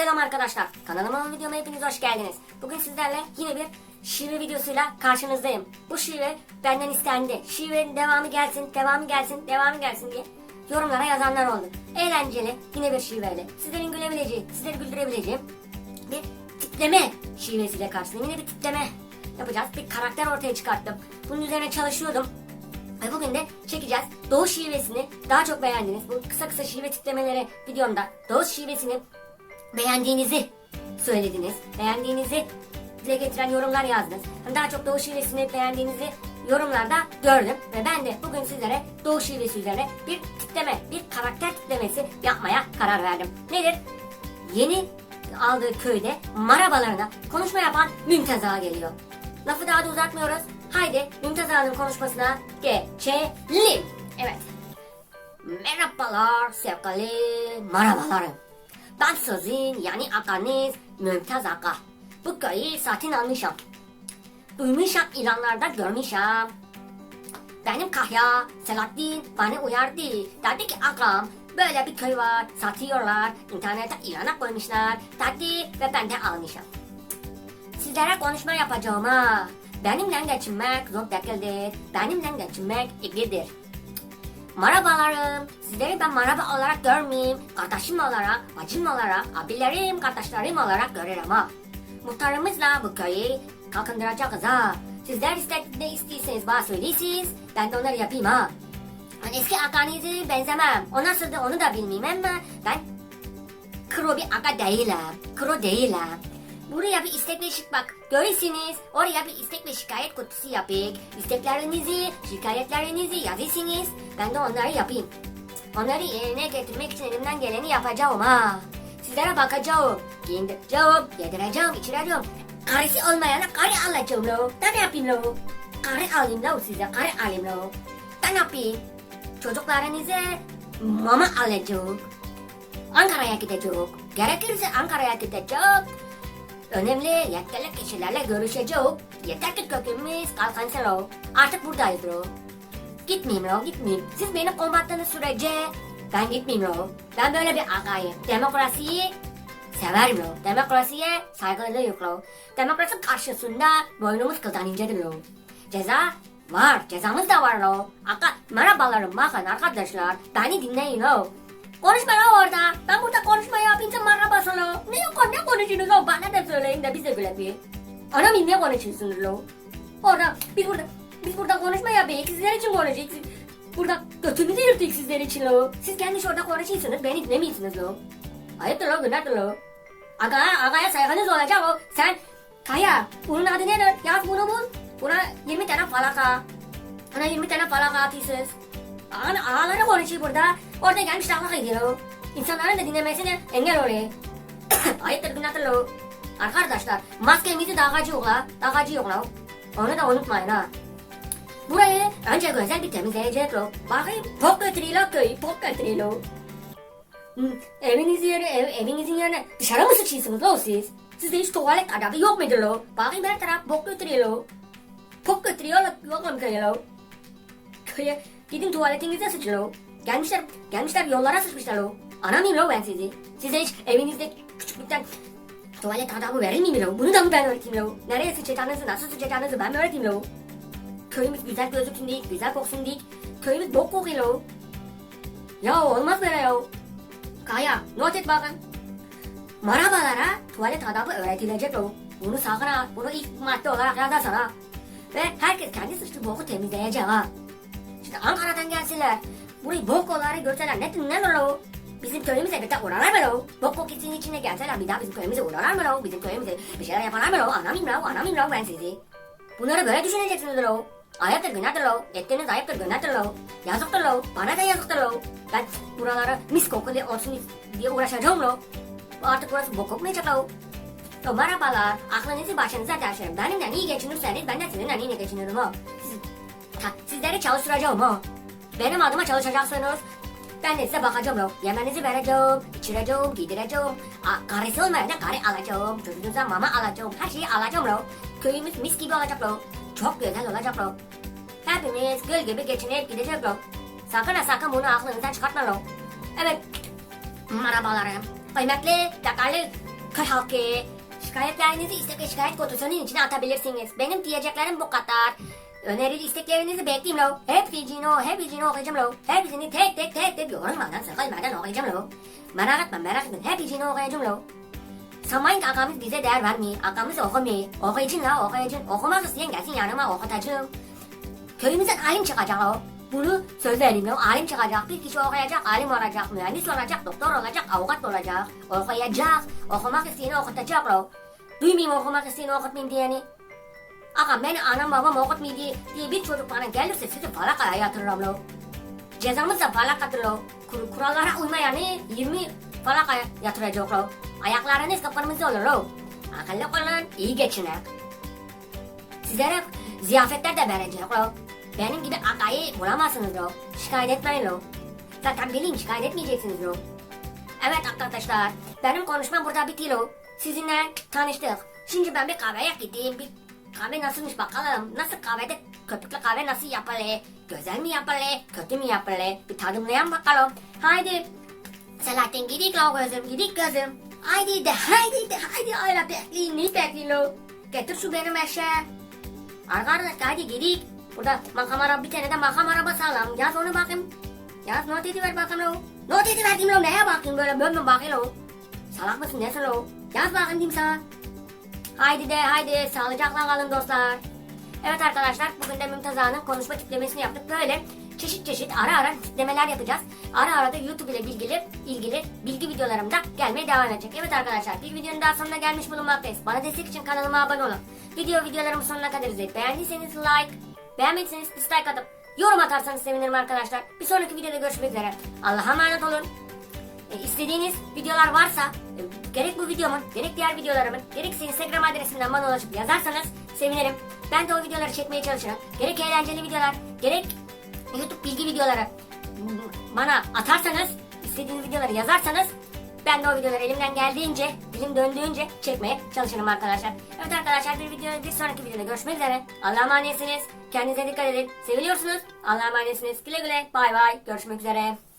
Selam arkadaşlar. Kanalıma ve videoma hepiniz hoş geldiniz. Bugün sizlerle yine bir şive videosuyla karşınızdayım. Bu şive benden istendi. Şivenin devamı gelsin, devamı gelsin, devamı gelsin diye yorumlara yazanlar oldu. Eğlenceli yine bir şiveyle. Sizlerin gülebileceği, sizleri güldürebileceğim bir tipleme şivesiyle karşınızdayım. Yine bir tipleme yapacağız. Bir karakter ortaya çıkarttım. Bunun üzerine çalışıyordum. Ve bugün de çekeceğiz. Doğu şivesini daha çok beğendiniz. Bu kısa kısa şive tiplemeleri videomda Doğu şivesini beğendiğinizi söylediniz. Beğendiğinizi dile getiren yorumlar yazdınız. Hani Daha çok Doğu şivesini beğendiğinizi yorumlarda gördüm. Ve ben de bugün sizlere Doğu şivesi üzerine bir tipleme, bir karakter tiplemesi yapmaya karar verdim. Nedir? Yeni aldığı köyde marabalarına konuşma yapan Mümtaz Ağa geliyor. Lafı daha da uzatmıyoruz. Haydi Mümtaz Ağa'nın konuşmasına geçelim. Evet. Merhabalar sevgili marabalarım. Ben sizin yani akanız Mümtaz Aga. Bu köyü satın almışım. Duymuşum ilanlarda görmüşüm. Benim kahya Selahattin bana uyardı. Dedi ki ağam böyle bir köy var satıyorlar. İnternete ilana koymuşlar. Dedi ve ben de almışım. Sizlere konuşma yapacağım ha. Benimle geçinmek zor değildir. Benimle geçinmek iyidir. Merhabalarım. Sizleri ben merhaba olarak görmeyeyim. Kardeşim olarak, bacım olarak, abilerim, kardeşlerim olarak görürüm ha. Muhtarımızla bu köyü kalkındıracağız ha. Sizler iste, ne istiyorsanız bana söyleysiniz. Ben de onları yapayım ha. Ben eski akanızı benzemem. O nasıldı onu da bilmem ama ben kro bir aga değilim. Kro değilim. Buraya bir istek şık bak. Görürsünüz. Oraya bir istek ve şikayet kutusu yapayım. İsteklerinizi, şikayetlerinizi yazırsınız. Ben de onları yapayım. Onları yerine getirmek için elimden geleni yapacağım ha. Sizlere bakacağım. Giyindireceğim, yedireceğim, içireceğim. Karısı olmayana karı alacağım lo. Ben ne yapayım lo? Karı alayım lo size, karı alayım lo. Ben ne yapayım? Çocuklarınıza mama alacağım. Ankara'ya gidecek. Gerekirse Ankara'ya gidecek. Önemli yetkili kişilerle görüşecek. Yeter ki kökümüz kalkansın o. Artık buradayız o. Gitmeyeyim o, gitmeyeyim. Siz beni kovattığınız sürece ben gitmeyeyim o. Ben böyle bir agayım. Demokrasiyi severim o. Demokrasiye saygılıyım o. Demokrasi karşısında boynumuz kıldan incedir o. Ceza var, cezamız da var o. Aka, merhabalarım bakın arkadaşlar. Beni dinleyin o. Konuşma la orada. Ben burada konuşma yapınca merhabası lo. Ne yok ne konuşuyorsunuz o? Bana da söyleyin de biz de gülelim. Anam ne konuşuyorsunuz lo? Orada biz burada biz burada konuşma yapıyoruz. Sizler için konuşuyoruz. Burada götümüzü yırtıyoruz sizler için lo. Siz kendi orada konuşuyorsunuz. Beni dinlemiyorsunuz lo. Ayıptır lo günahtır lo. Aga, agaya saygınız olacak o. Sen Kaya bunun adı nedir? Yaz bunu bul. Buna 20 tane falaka. Buna 20 tane falaka atıyorsunuz. Ağın ağaları konuşuyor burada. Orada gelmiş dalga ediyor. İnsanların da dinlemesine engel oluyor. Ayıptır günahtır lo. Arkadaşlar maskemizi dağacı yok la. Dağacı yok la. Onu da unutmayın ha. Burayı önce güzel bir temizleyecek lo. Bakayım pok götürüyor lo köyü pok götürüyor lo. Hı, Eviniz yeri, ev, evinizin yerine dışarı mı sıçıyorsunuz lo siz? Sizde hiç tuvalet adabı yok mudur lo? Bakayım her taraf bok götürüyor lo. Pok götürüyor lo. Yok mu köye lo? Köye gidin tuvaletinize sıçın lo. Gelmişler, gelmişler yollara sıçmışlar lo. Anlamayayım lo ben sizi. Size hiç evinizde küçüklükten tuvalet adabı verir miyim lo? Bunu da mı ben öğreteyim lo? Nereye sıçacağınızı, nasıl sıçacağınızı ben mi öğreteyim lo? Köyümüz güzel gözüksün diye, güzel koksun diye. Köyümüz bok kokuyor lo. Ya olmaz böyle ya. Kaya, not et bakın. Marabalara tuvalet adabı öğretilecek o. Bunu sakın ha, bunu ilk madde olarak yazarsın ha. Ve herkes kendi sıçtığı boku temizleyecek ha. Şimdi Ankara'dan gelsinler. Burayı bok olarak görseler ne, olur o? Bizim köyümüze bir de uğrarlar mı o? Bok kokusunun içine gelseler bir daha bizim köyümüze uğrarlar mı o? Bizim köyümüze bir şeyler yaparlar mı o? Anlamayayım o, anlamayayım o ben sizi. Bunları böyle düşüneceksiniz o. Ayıptır günahtır lo. Ettiğiniz ayıptır günahtır lo. Yazıktır lo. Bana da yazıktır lo. Ben buraları mis kokulu olsun diye uğraşacağım lo. Artık burası bok kokmayacak lo. Lo merhabalar. Aklınızı başınıza devşirin. Benimle iyi geçinirseniz ben de sizinle iyi geçinirim o. Ha, sizleri çalıştıracağım o. Benim adıma çalışacaksınız. Ben de size bakacağım lo. Yemenizi vereceğim, içireceğim, giydireceğim. A, karısı olmayan da karı alacağım. Çocuğunuza mama alacağım. Her şeyi alacağım lo. Köyümüz mis gibi olacak lo. Çok güzel olacak lo. Hepimiz gül gibi geçinip gidecek lo. Sakın ha sakın bunu aklınızdan çıkartma lo. Evet. Merhabalarım. Kıymetli, değerli köy halkı, şikayetlerinizi istek şikayet kutusunun içine atabilirsiniz. Benim diyeceklerim bu kadar. Önerili isteklerinizi bekleyeyim lo. Hepsini hepsini okuyacağım lo. Hepsini tek tek tek tek yorulmadan sıkılmadan okuyacağım lo. Merak etme merak etme hepsini okuyacağım lo. Sanmayın ki akamız bize değer vermiyor. Akamız okumuyor. Okuyacağım la okuyacağım. Okumak isteyen gelsin yanıma okutacağım. Köyümüzden alim çıkacak o. Bunu söz vereyim ya. Alim çıkacak. Bir kişi okuyacak, alim olacak, mühendis olacak, doktor olacak, avukat olacak. Okuyacak. Okumak isteyeni okutacak o. Duymayayım okumak isteyeni okutmayayım diyeni. Ağam beni anam babam okutmuyor diye, diye bir çocuk bana gelirse sizi falakaya yatırırım lo. Cezamız da falakadır lo. Kur, kurallara uymayanı 20 falakaya yatıracak lo. Ayaklarınız kıpkırmızı olur lo. Akıllı olun, iyi geçinin. Sizlere ziyafetler de verecek lo. Benim gibi akayı bulamazsınız lo. Şikayet etmeyin lo. Zaten bilin şikayet etmeyeceksiniz lo. Evet arkadaşlar, benim konuşmam burada bitti lo. Sizinle tanıştık. Şimdi ben bir kahveye gideyim. Bir kahve nasılmış bakalım. Nasıl kahvede köpüklü kahve nasıl yapılır? Güzel mi yapılır? Kötü mü yapılır? Bir tadımlayan bakalım. Haydi. Selahattin gidik lo gözüm, gidik gözüm. Haydi de, haydi de, haydi öyle bekleyin, ne bekleyin lo. Getir şu benim eşeğe. Arkadaşlar hadi gidik. Burada makam araba bir tane de makam araba sağlam. Yaz onu bakayım. Yaz not ediver bakayım lo. Not ediver diyeyim lo. Neye bakayım böyle böyle bakayım lo. Salak mısın nesin lo? Yaz bakayım diyeyim sana. Haydi de haydi sağlıcakla kalın dostlar. Evet arkadaşlar bugün de Mümtaza'nın konuşma tiplemesini yaptık. Böyle çeşit çeşit ara ara tiplemeler yapacağız. Ara ara da YouTube ile ilgili ilgili bilgi videolarım da gelmeye devam edecek. Evet arkadaşlar bir videonun daha sonuna gelmiş bulunmaktayız. Bana destek için kanalıma abone olun. Video videolarımı sonuna kadar izleyip beğendiyseniz like, beğenmediyseniz dislike atıp yorum atarsanız sevinirim arkadaşlar. Bir sonraki videoda görüşmek üzere. Allah'a emanet olun. E, istediğiniz videolar varsa e, gerek bu videomun gerek diğer videolarımın gerekse Instagram adresimden bana ulaşıp yazarsanız sevinirim. Ben de o videoları çekmeye çalışırım. Gerek eğlenceli videolar gerek YouTube bilgi videoları bana atarsanız istediğiniz videoları yazarsanız ben de o videoları elimden geldiğince dilim döndüğünce çekmeye çalışırım arkadaşlar. Evet arkadaşlar bir video bir sonraki videoda görüşmek üzere. Allah'a emanetsiniz. Kendinize dikkat edin. Seviliyorsunuz. Allah'a emanetsiniz. Güle güle. Bay bay. Görüşmek üzere.